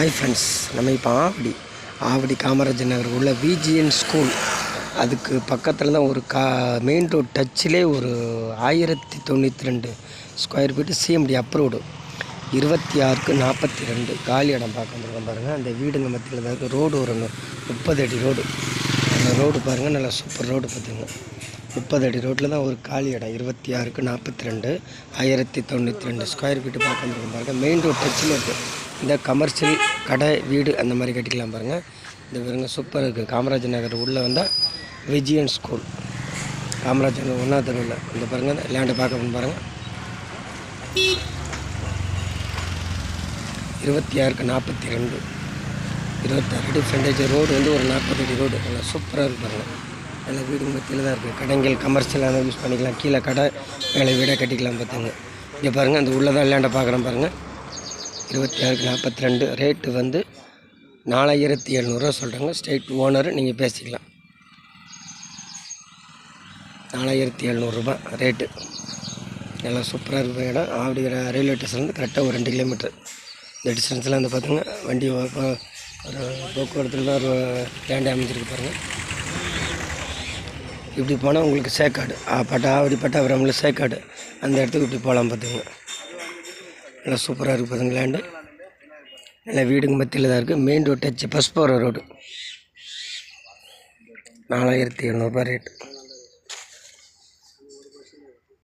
Hi friends நம்ம இப்போ ஆவடி ஆவடி காமராஜர் நகர் உள்ள விஜிஎன் ஸ்கூல் அதுக்கு பக்கத்தில் தான் ஒரு கா மெயின் ரோட் டச்சிலே ஒரு ஆயிரத்தி தொண்ணூற்றி ரெண்டு ஸ்கொயர் ஃபீட்டு சிஎம்டி அப்ரூவ்டு இருபத்தி ஆறுக்கு நாற்பத்தி ரெண்டு காலி இடம் பார்க்க வந்துருக்கோம் பாருங்கள் அந்த வீடுங்க மத்தியில் தான் இருக்குது ரோடு ஒரு முப்பது அடி ரோடு அந்த ரோடு பாருங்கள் நல்லா சூப்பர் ரோடு பார்த்துங்க முப்பது அடி ரோட்டில் தான் ஒரு காலி இடம். இருபத்தி ஆறுக்கு நாற்பத்தி ரெண்டு ஆயிரத்தி தொண்ணூற்றி ரெண்டு ஸ்கொயர் ஃபீட்டு பார்க்க வந்துருக்கோம் பாருங்கள் மெயின் ரோட் டச்சில் இருக்குது இந்த கமர்ஷியல் கடை வீடு அந்த மாதிரி கட்டிக்கலாம் பாருங்கள் இந்த பாருங்க சூப்பர் இருக்குது காமராஜர் நகர் உள்ளே வந்தால் விஜயன் ஸ்கூல் காமராஜர் நகர் ஒன்றா தெருவில் இந்த பாருங்கள் லேண்டை பார்க்க போகணும் பாருங்கள் இருபத்தி ஆறுக்கு நாற்பத்தி ரெண்டு. இருபத்தாறு அடி ஃப்ரண்டேஜ் ரோடு வந்து ஒரு நாற்பது அடி ரோடு நல்லா சூப்பராக இருக்கு பாருங்கள் நல்லா வீடு மத்தியில் தான் இருக்குது கடைங்கள் கமர்ஷியலாக யூஸ் பண்ணிக்கலாம். கீழே கடை மேலே வீடாக கட்டிக்கலாம் பார்த்துங்க இங்கே பாருங்கள் அந்த உள்ளே தான் லேண்டை பார்க்குறேன் பாருங்கள் இருபத்தி ஆறுக்கு நாற்பத்தி ரெண்டு ரேட்டு வந்து நாலாயிரத்தி எழுநூறுவா சொல்கிறாங்க ஸ்டேட் ஓனர் நீங்கள் பேசிக்கலாம். நாலாயிரத்தி எழுநூறுபா ரேட்டு நல்லா சூப்பராக இருக்கிற இடம். ஆவடி ரயில்வே ஸ்டேஷன்லேருந்து கரெக்டாக ஒரு ரெண்டு கிலோமீட்டர் இந்த டிஸ்டன்ஸில் வந்து பார்த்துங்க வண்டி ஒரு போக்குவரத்தில் தான் ஒரு லேண்ட் அமைஞ்சிருக்கு பாருங்கள் இப்படி போனால் உங்களுக்கு சேக்காடு பட்டா ஆவடி பட்டாபுரமில் சேக்காடு அந்த இடத்துக்கு இப்படி போகலாம் பார்த்துங்க நல்லா சூப்பராக இருக்குது பார்த்துங்க லேண்டு நல்லா வீடுங்க மத்தியில் தான் இருக்குது மெயின் ரோட் டச்சு பஸ் போகிற ரோடு நாலாயிரத்தி எழுநூறுபா ரேட்டு